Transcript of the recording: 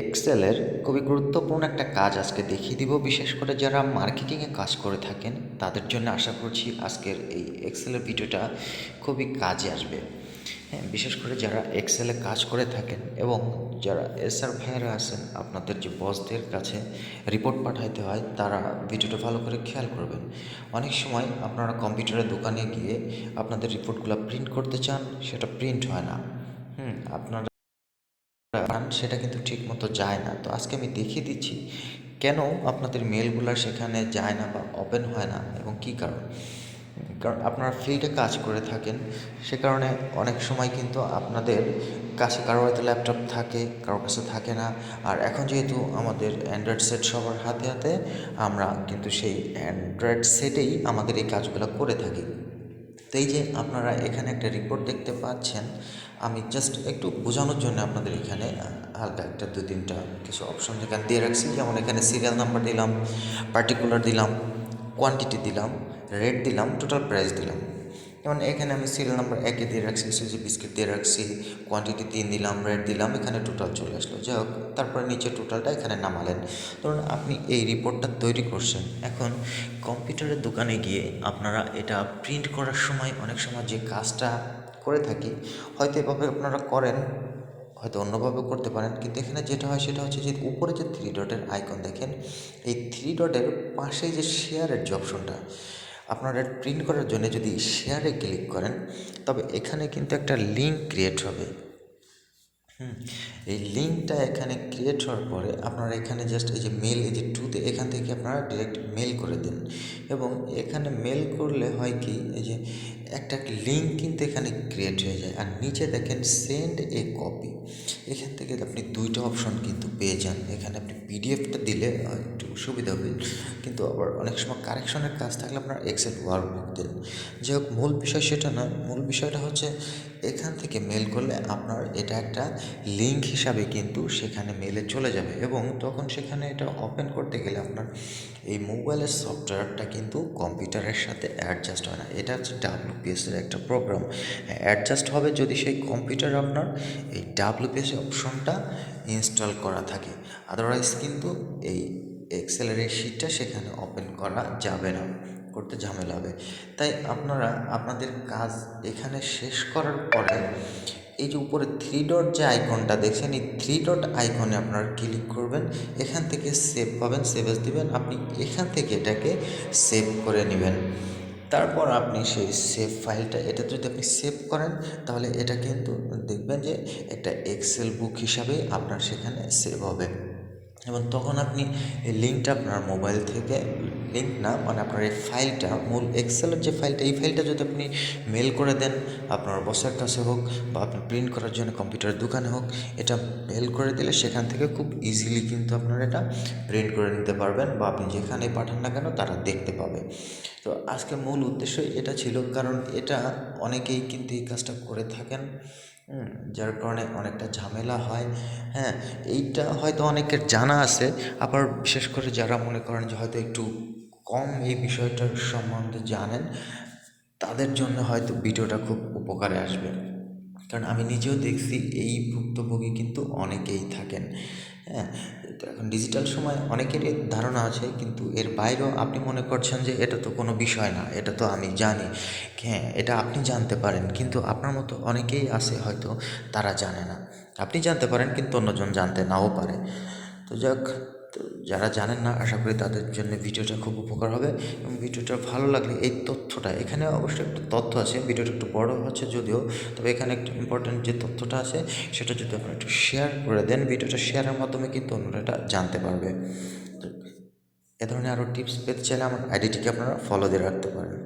এক্সেলের খুবই গুরুত্বপূর্ণ একটা কাজ আজকে দেখিয়ে দিব। বিশেষ করে যারা মার্কেটিংয়ে কাজ করে থাকেন, তাদের জন্য আশা করছি আজকের এই এক্সেলের ভিডিওটা খুবই কাজে আসবে। হ্যাঁ বিশেষ করে যারা এক্সেলে কাজ করে থাকেন এবং যারা এসআর ভাইয়েরা আছেন, আপনাদের যে বসদের কাছে রিপোর্ট পাঠাইতে হয়, তারা ভিডিওটা ভালো করে খেয়াল করবেন। অনেক সময় আপনারা কম্পিউটারের দোকানে গিয়ে আপনাদের রিপোর্টগুলো প্রিন্ট করতে চান, সেটা প্রিন্ট হয় না। হুম, আপনারা পান সেটা কিন্তু ঠিক মতো যায় না। তো আজকে আমি দেখিয়ে দিচ্ছি কেন আপনাদের মেলগুলো সেখানে যায় না বা ওপেন হয় না এবং কি কারণ। কারণ আপনারা ফ্রিতে কাজ করে থাকেন, সে কারণে অনেক সময় কিন্তু আপনাদের কাছে কারও হয়তো ল্যাপটপ থাকে কারোর কাছে থাকে না। আর এখন যেহেতু আমাদের অ্যান্ড্রয়েড সেট সবার হাতে হাতে, আমরা কিন্তু সেই অ্যান্ড্রয়েড সেটেই আমাদের এই কাজগুলো করে থাকি। এই যে আপনারা এখানে একটা রিপোর্ট দেখতে পাচ্ছেন, আমি জাস্ট একটু বোঝানোর জন্য আপনাদের এখানে হালকা একটা দু তিনটা কিছু অপশন যেখানে দিয়ে রাখছি। যেমন এখানে সিরিয়াল নাম্বার দিলাম পার্টিকুলার দিলাম কোয়ান্টিটি দিলাম রেট দিলাম টোটাল প্রাইস দিলাম। যেমন এখানে আমি সিরিয়াল নাম্বার একে দিয়ে রাখছি সুজি বিস্কিট দিয়ে রাখছি কোয়ান্টিটি তিন দিলাম রেট দিলাম, এখানে টোটাল চলে আসলো। যাই হোক, তারপরে নিচে টোটালটা এখানে নামালেন। ধরুন আপনি এই রিপোর্টটা তৈরি করছেন। এখন কম্পিউটারের দোকানে গিয়ে আপনারা এটা প্রিন্ট করার সময় অনেক সময় যে কাজটা করে থাকি, হয়তো এভাবে আপনারা করেন, হয়তো অন্যভাবে করতে পারেন, কিন্তু এখানে যেটা হয় সেটা হচ্ছে যে উপরে যে থ্রি ডটের আইকন দেখেন, এই থ্রি ডটের পাশে যে শেয়ারের যে অপশনটা আপনারা প্রিন্ট করার জন্য যদি শেয়ারে ক্লিক করেন, তবে এখানে কিন্তু একটা লিঙ্ক ক্রিয়েট হবে। হুম, এই লিঙ্কটা এখানে ক্রিয়েট হওয়ার পরে আপনারা এখানে জাস্ট এই যে মেল এই যে টুতে এখান থেকে আপনারা ডিরেক্ট মেল করে দিন। এবং এখানে মেল করলে হয় কি, এই যে একটা লিঙ্ক কিন্তু এখানে ক্রিয়েট হয়ে যায়। আর নিচে দেখেন সেন্ড এ কপি এখান থেকে আপনি দুইটা অপশন কিন্তু পেয়ে যান। এখানে আপনি পিডিএফটা দিলে একটু সুবিধা হবে। কিন্তু আবার অনেক সময় কারেকশনের কাজ থাকলে আপনার এক্সেল ওয়ার্কবুক দেন। যাই হোক, মূল বিষয় সেটা না। মূল বিষয়টা হচ্ছে, এখান থেকে মেল করলে আপনার এটা একটা লিঙ্ক হিসাবে কিন্তু সেখানে মেলে চলে যাবে। এবং তখন সেখানে এটা ওপেন করতে গেলে আপনার এই মোবাইলের সফটওয়্যারটা কিন্তু কম্পিউটারের সাথে অ্যাডজাস্ট হয় না। এটা হচ্ছে ডাব্লিউপিএসের একটা প্রোগ্রাম অ্যাডজাস্ট হবে যদি সেই কম্পিউটারে আপনার এই ডাব্লিউপিএস অপশনটা ইনস্টল করা থাকে। আদারওয়াইজ কিন্তু এই এক্সেলের এই শিটটা সেখানে ওপেন করা যাবে না, করতে ঝামেলা হবে। তাই আপনারা, আপনাদের কাজ এখানে শেষ করার পরে এই যে উপরে থ্রি ডট যে আইকনটা দেখছেন, এই থ্রি ডট আইকনে আপনারা ক্লিক করবেন, এখান থেকে সেভ পাবেন সেভেজ দিবেন, আপনি এখান থেকে এটাকে সেভ করে নেবেন। তারপর আপনি সেই সেভ ফাইলটা এটা যদি আপনি সেভ করেন, তাহলে এটা কিন্তু দেখবেন যে একটা এক্সেল বুক হিসাবে আপনার সেখানে সেভ হবে। এবং তখন আপনি এই লিঙ্কটা আপনার মোবাইল থেকে লিঙ্ক না মানে আপনার এই ফাইলটা মূল এক্সেলের যে ফাইলটা এই ফাইলটা যদি আপনি মেল করে দেন, আপনার বসের কাছে হোক বা আপনি প্রিন্ট করার জন্য কম্পিউটারের দোকানে হোক, এটা মেল করে দিলে সেখান থেকে খুব ইজিলি কিন্তু আপনারা এটা প্রিন্ট করে নিতে পারবেন বা আপনি যেখানে পাঠান না কেন তারা দেখতে পাবে। তো আজকে মূল উদ্দেশ্য এটা ছিল, কারণ এটা অনেকেই কিন্তু এই কাজটা করে থাকেন। যার কারণে অনেকটা ঝামেলা হয়। হ্যাঁ এইটা হয়তো অনেকের জানা আছে, আবার বিশেষ করে যারা মনে করেন যে হয়তো একটু কম এই বিষয়টার সম্বন্ধে জানেন, তাদের জন্য হয়তো ভিডিওটা খুব উপকারে আসবে। কারণ আমি নিজেও দেখছি এই ভুক্তভোগী কিন্তু অনেকেই থাকেন। হ্যাঁ তো এখন ডিজিটাল সময় অনেকেরই ধারণা আছে, কিন্তু এর বাইরেও আপনি মনে করছেন যে এটা তো কোনো বিষয় না, এটা তো আমি জানি। হ্যাঁ এটা আপনি জানতে পারেন, কিন্তু আপনার মতো অনেকেই আছে হয়তো তারা জানে না। আপনি জানতে পারেন, কিন্তু অন্যজন জানতে নাও পারে। তো যাক তো যারা জানেন না, আশা করি তাদের জন্য ভিডিওটা খুব উপকার হবে এবং ভিডিওটা ভালো লাগলে এই তথ্যটা, এখানে অবশ্যই একটা তথ্য আছে, ভিডিওটা একটু বড় হচ্ছে যদিও, তবে এখানে একটু ইম্পর্টেন্ট যে তথ্যটা আছে, সেটা যদি আপনারা একটু শেয়ার করে দেন, ভিডিওটা শেয়ারের মাধ্যমে কিন্তু অন্যরা এটা জানতে পারবে। এ ধরনের আরও টিপস পেতে চাইলে আমার আইডিটিকে আপনারা ফলো দিয়ে রাখতে পারেন।